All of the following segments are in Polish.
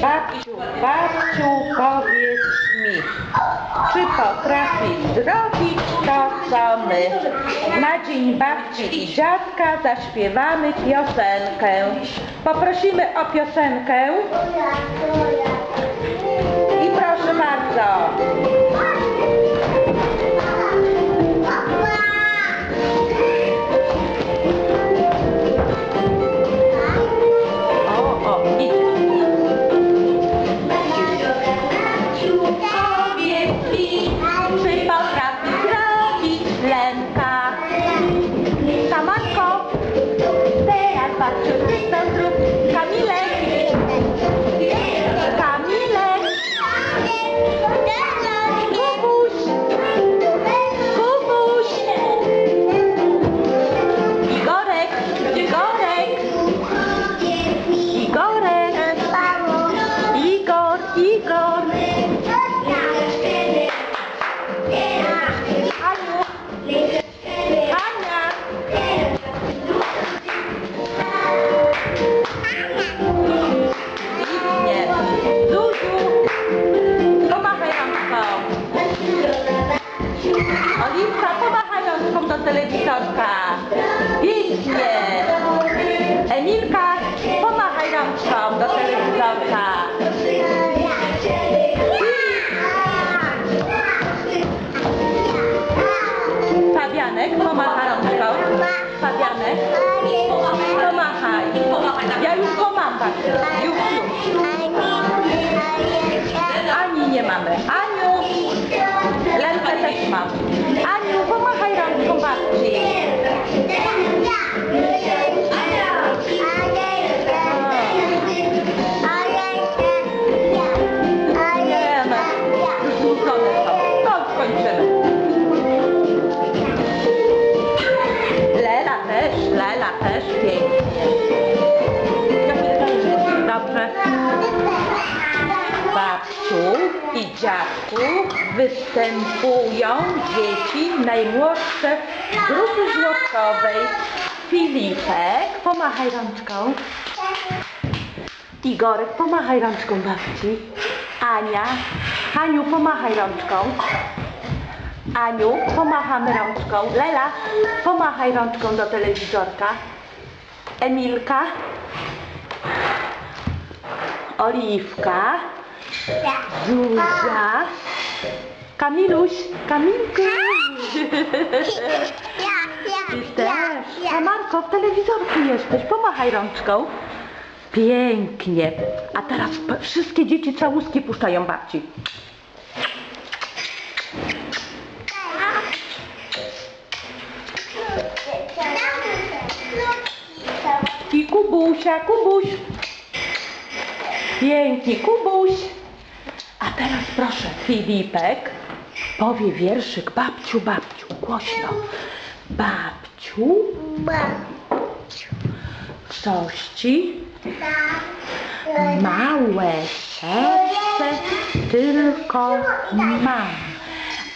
Babciu, babciu, powiedz mi, czy potrafisz zrobić to, co my? Na dzień babci i dziadka zaśpiewamy piosenkę. Poprosimy o piosenkę Samatko, teraz babciu, telewizorka. Fabianek, pomachaj rączką. Fabianek, pomachaj. Ja już go mam, babciu. Już, już. Ani nie mamy. Aniu, Lenkę też mam. Aniu, pomachaj rączką babci. I dziadku występują dzieci najmłodsze grupy żłobkowej. Filipek, pomachaj rączką. Igorek, pomachaj rączką babci. Ania, Aniu, pomachaj rączką. Aniu, pomachamy rączką. Lela, pomachaj rączką do telewizorka. Emilka, Oliwka, Zuzia, Kamiluś, Kamilku. Ty też. A Marko, w telewizorku jesteś, pomachaj rączką. Pięknie. A teraz wszystkie dzieci całuski puszczają babci. I Kubusia, Kubuś. Pięknie, Kubuś. Teraz proszę, Filipek powie wierszyk babciu, babciu, głośno. Babciu, coś ci małe serce tylko mam,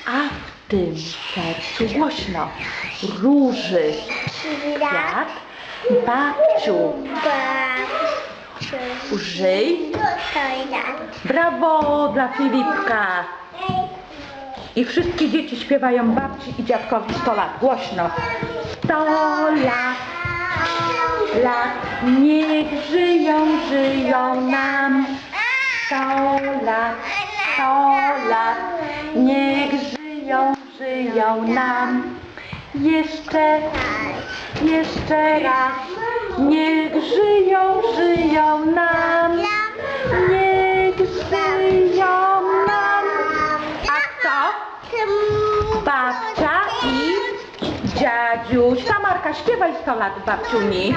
a w tym sercu głośno róży kwiat. Babciu, użyj. Brawo dla Filipka. I wszystkie dzieci śpiewają babci i dziadkowi 100 lat. Głośno. 100 lat, lat, niech żyją, żyją nam. 100 lat, 100 lat, niech żyją, żyją nam. Jeszcze, jeszcze raz, niech żyją, żyją nam. Niech żyją nam. A kto? Babcia i dziadziuś. Tamarka, śpiewaj 100 lat babciuni.